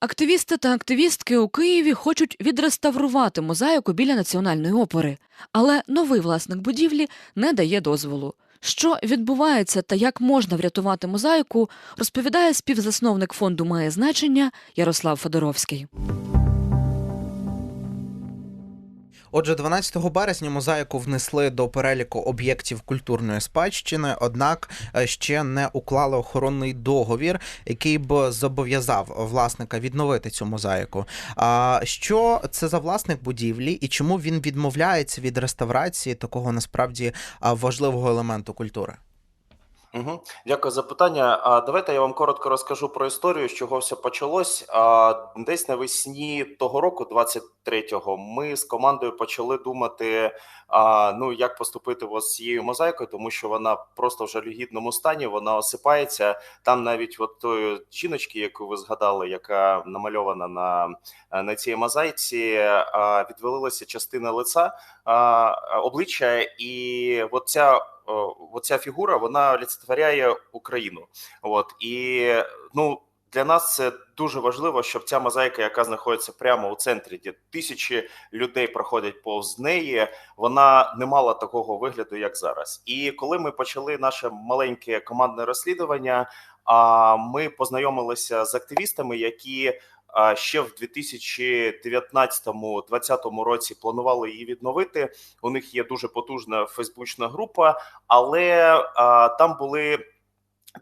Активісти та активістки у Києві хочуть відреставрувати мозаїку біля національної опери, але новий власник будівлі не дає дозволу. Що відбувається та як можна врятувати мозаїку, розповідає співзасновник фонду має значення Ярослав Федоровський. Отже, 12 березня мозаїку внесли до переліку об'єктів культурної спадщини, однак е, ще не уклали охоронний договір, який б зобов'язав власника відновити цю мозаїку. А що це за власник будівлі і чому він відмовляється від реставрації такого насправді важливого елементу культури? Угу. Дякую за питання. А давайте я вам коротко розкажу про історію, з чого все почалось. А десь навесні того року, 23-го, ми з командою почали думати, а, ну як поступити з цією мозаїкою, тому що вона просто в жалюгідному стані, вона осипається. Там навіть от тої жіночки, яку ви згадали, яка намальована на на цій мозаїці, а, відвалилася частина лиця а, обличчя, і от ця оця фігура вона олицетворяє Україну. От і ну для нас це дуже важливо, щоб ця мозаїка, яка знаходиться прямо у центрі, де тисячі людей проходять повз неї, вона не мала такого вигляду, як зараз. І коли ми почали наше маленьке командне розслідування, а ми познайомилися з активістами, які ще в 2019-2020 році планували її відновити. У них є дуже потужна фейсбучна група, але там були.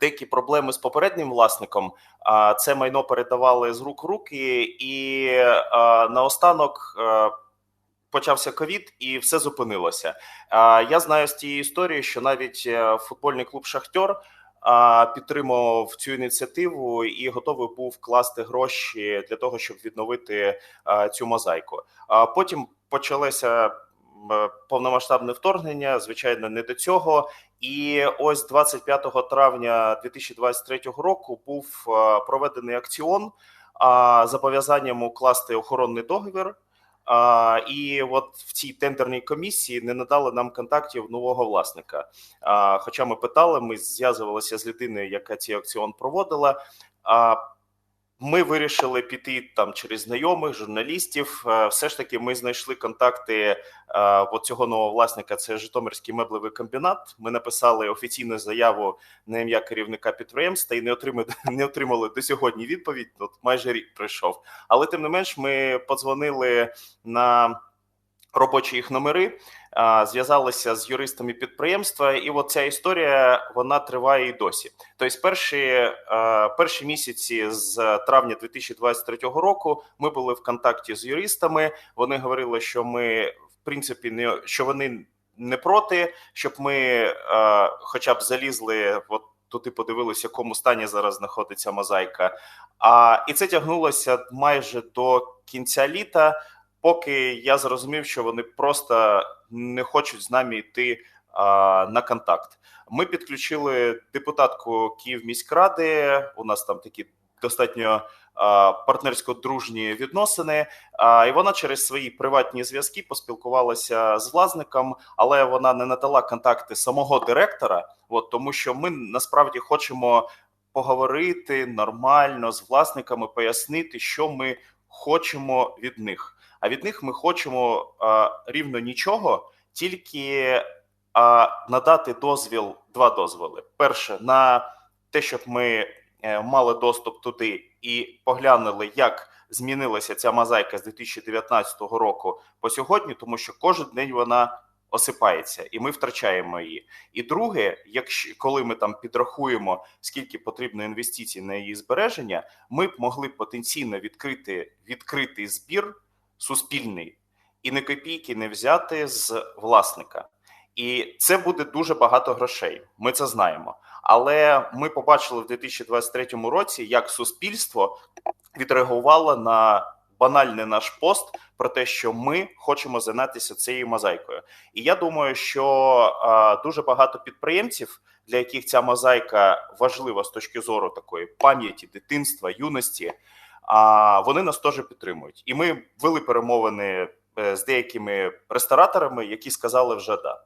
Деякі проблеми з попереднім власником, а це майно передавали з рук в руки, і наостанок почався ковід, і все зупинилося. Я знаю з тієї історії, що навіть е, футбольний клуб Шахтер підтримував цю ініціативу і готовий був вкласти гроші для того, щоб відновити цю мозаїку. Потім почалося повномасштабне вторгнення. Звичайно, не до цього. І ось 25 травня 2023 року був проведений акціон зобов'язанням укласти охоронний договір. А, І от в цій тендерній комісії не надали нам контактів нового власника. А, Хоча ми питали, ми зв'язувалися з людиною, яка цей аукціон проводила. А ми вирішили піти там через знайомих журналістів. Е, все ж таки, ми знайшли контакти е, цього нового власника. Це Житомирський меблевий комбінат. Ми написали офіційну заяву на ім'я керівника підприємства і не отримали не отримали до сьогодні відповідь. От майже рік пройшов. Але тим не менш, ми подзвонили на робочі їх номери, зв'язалися з юристами підприємства, і от ця історія вона триває і досі. Тобто, перші перші місяці з травня 2023 року ми були в контакті з юристами. Вони говорили, що ми в принципі не що вони не проти, щоб ми, хоча б залізли от. Туди подивилися, в якому стані зараз знаходиться мозаїка. А і це тягнулося майже до кінця літа поки я зрозумів, що вони просто не хочуть з нами йти а, на контакт. Ми підключили депутатку Київміськради. У нас там такі достатньо партнерсько-дружні відносини. І вона через свої приватні зв'язки поспілкувалася з власником, але вона не надала контакти самого директора. От тому, що ми насправді хочемо поговорити нормально з власниками, пояснити, що ми хочемо від них. А від них ми хочемо рівно нічого, тільки надати дозвіл, два дозволи: перше на те, щоб ми е, мали доступ туди і поглянули, як змінилася ця мозаїка з 2019 року по сьогодні, тому що кожен день вона осипається, і ми втрачаємо її. І друге, якщо коли ми там підрахуємо, скільки потрібно інвестицій на її збереження, ми б могли потенційно відкрити відкритий збір суспільний і не копійки не взяти з власника. І це буде дуже багато грошей. Ми це знаємо. Але ми побачили в 2023 році, як суспільство відреагувало на банальний наш пост про те, що ми хочемо зайнятися цією мозаїкою. І я думаю, що а, дуже багато підприємців, для яких ця мозаїка важлива з точки зору такої пам'яті, дитинства, юності. А вони нас теж підтримують, і ми вели перемовини е, з деякими рестораторами, які сказали вже да.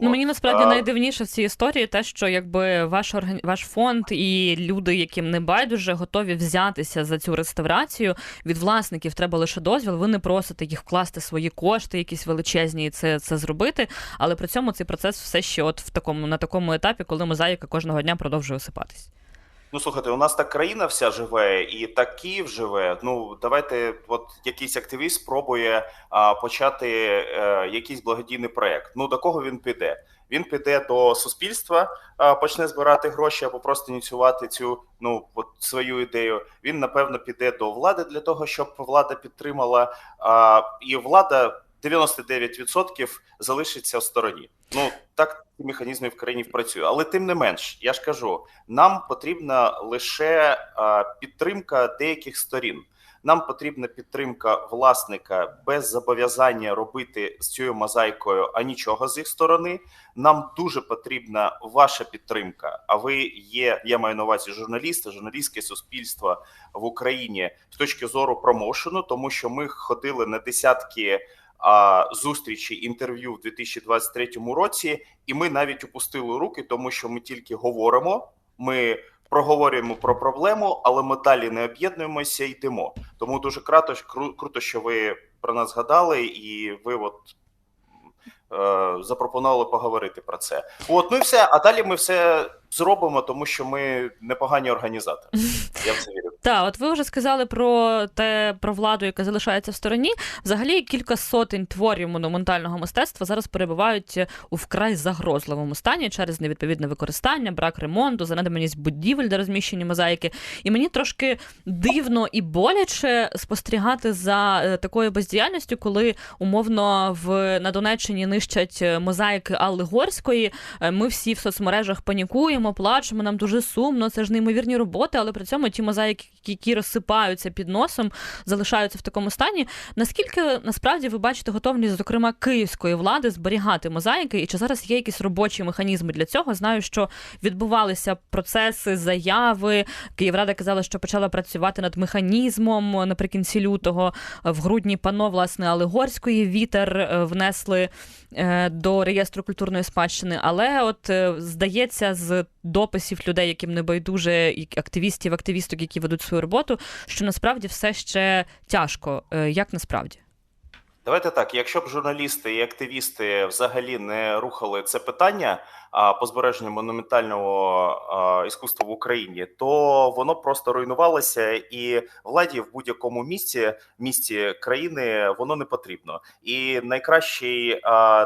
Ну мені насправді найдивніше в цій історії те, що якби ваш орган... ваш фонд і люди, яким не байдуже, готові взятися за цю реставрацію. Від власників треба лише дозвіл. Ви не просите їх вкласти свої кошти, якісь величезні, і це, це зробити. Але при цьому цей процес все ще от в такому на такому етапі, коли мозаїка кожного дня продовжує осипатись. Ну слухайте, у нас так країна вся живе, і так Київ живе. Ну давайте, от якийсь активіст спробує а, почати е, якийсь благодійний проект. Ну до кого він піде? Він піде до суспільства, а, почне збирати гроші або просто ініціювати цю ну от свою ідею. Він напевно піде до влади для того, щоб влада підтримала. А, і влада 99% залишиться в стороні. Ну так ці механізми в країні працюють. Але тим не менш, я ж кажу, нам потрібна лише підтримка деяких сторін. Нам потрібна підтримка власника без зобов'язання робити з цією мозаїкою а нічого з їх сторони. Нам дуже потрібна ваша підтримка. А ви є, я маю на увазі журналісти, журналістське суспільство в Україні з точки зору промоушену, тому що ми ходили на десятки зустрічі інтерв'ю в 2023 році, і ми навіть опустили руки, тому що ми тільки говоримо. Ми проговорюємо про проблему, але ми далі не об'єднуємося і йдемо. Тому дуже круто, кру- круто, що ви про нас згадали, і ви от е, запропонували поговорити про це. От, ну і все. А далі ми все зробимо, тому що ми непогані організатори. Я в це вірю. Так, от ви вже сказали про те про владу, яка залишається в стороні. Взагалі кілька сотень творів монументального мистецтва зараз перебувають у вкрай загрозливому стані через невідповідне використання, брак ремонту, занедбаність будівель, де розміщені мозаїки. І мені трошки дивно і боляче спостерігати за е, такою бездіяльністю, коли умовно в на Донеччині нищать е, мозаїки Алли Горської. Е, Ми всі в соцмережах панікуємо, плачемо. Нам дуже сумно. Це ж неймовірні роботи, але при цьому ті мозаїки, які розсипаються під носом, залишаються в такому стані. Наскільки насправді ви бачите готовність, зокрема київської влади, зберігати мозаїки, і чи зараз є якісь робочі механізми для цього? Знаю, що відбувалися процеси, заяви. Київрада казала, що почала працювати над механізмом наприкінці лютого. В грудні пано власне Алегорської вітер е, внесли е, до реєстру культурної спадщини. Але от е, здається, з дописів людей, яким не байдуже, і активістів, активісток, які ведуть свою роботу, що насправді все ще тяжко. Е, Як насправді? Давайте так. Якщо б журналісти і активісти взагалі не рухали це питання по збереженню монументального іскусства в Україні, то воно просто руйнувалося, і владі в будь-якому місці місті країни воно не потрібно. І найкращий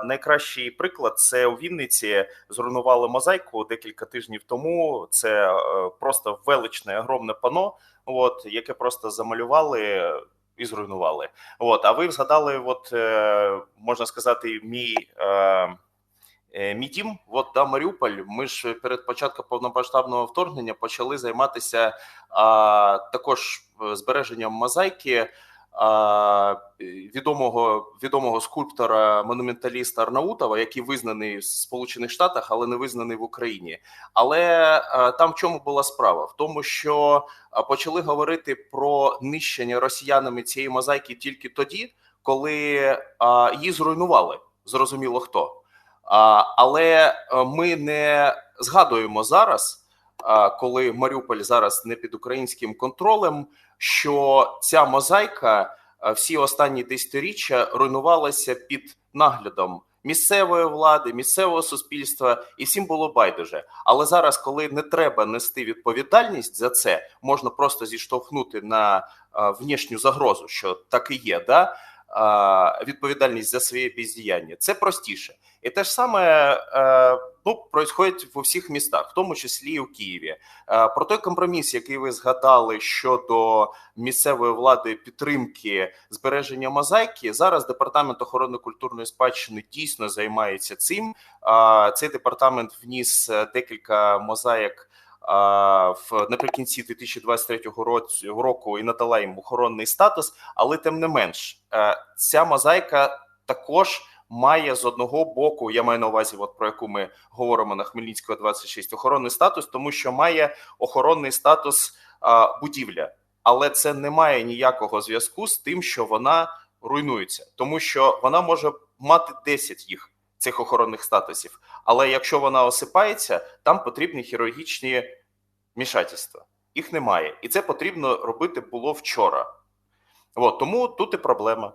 найкращий приклад це у Вінниці зруйнували мозаїку декілька тижнів тому. Це е, просто величне огромне пано, от яке просто замалювали і зруйнували. От, а ви згадали, от е, можна сказати, мій. Е, е, Мій дім, от да, Маріуполь. Ми ж перед початком повномасштабного вторгнення почали займатися а, також збереженням мозаїки відомого відомого скульптора монументаліста Арнаутова, який визнаний в Сполучених Штатах, але не визнаний в Україні. Але там в чому була справа? В тому, що почали говорити про нищення росіянами цієї мозаїки тільки тоді, коли її зруйнували. Зрозуміло хто. Але ми не згадуємо зараз, коли Маріуполь зараз не під українським контролем, що ця мозаїка всі останні десятиріччя руйнувалася під наглядом місцевої влади, місцевого суспільства, і всім було байдуже. Але зараз, коли не треба нести відповідальність за це, можна просто зіштовхнути на внішню загрозу, що так і є, да? А, відповідальність за своє бездіяння. Це простіше. І те ж саме е, ну, происходить в усіх містах, в тому числі і в Києві. Е, про той компроміс, який ви згадали щодо місцевої влади підтримки збереження мозаїки, зараз департамент охорони культурної спадщини дійсно займається цим. Е, цей департамент вніс е, декілька мозаїк. В наприкінці 2023 році- року і надала їм охоронний статус, але тим не менш, е, ця мозаїка також має з одного боку, я маю на увазі, от про яку ми говоримо на Хмельницького 26, охоронний статус, тому що має охоронний статус а, будівля, але це не має ніякого зв'язку з тим, що вона руйнується, тому що вона може мати 10 їх. Цих охоронних статусів. Але якщо вона осипається, там потрібні хірургічні мішательства. Їх немає, і це потрібно робити було вчора. От, тому тут і проблема.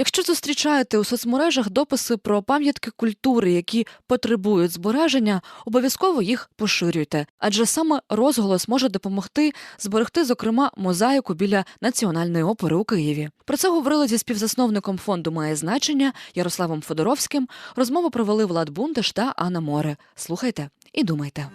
Якщо зустрічаєте у соцмережах дописи про пам'ятки культури, які потребують збереження, обов'язково їх поширюйте, адже саме розголос може допомогти зберегти, зокрема, мозаїку біля національної опери у Києві. Про це говорили зі співзасновником фонду має значення Ярославом Федоровським. Розмову провели Влад Бундеш та Анна Море. Слухайте і думайте.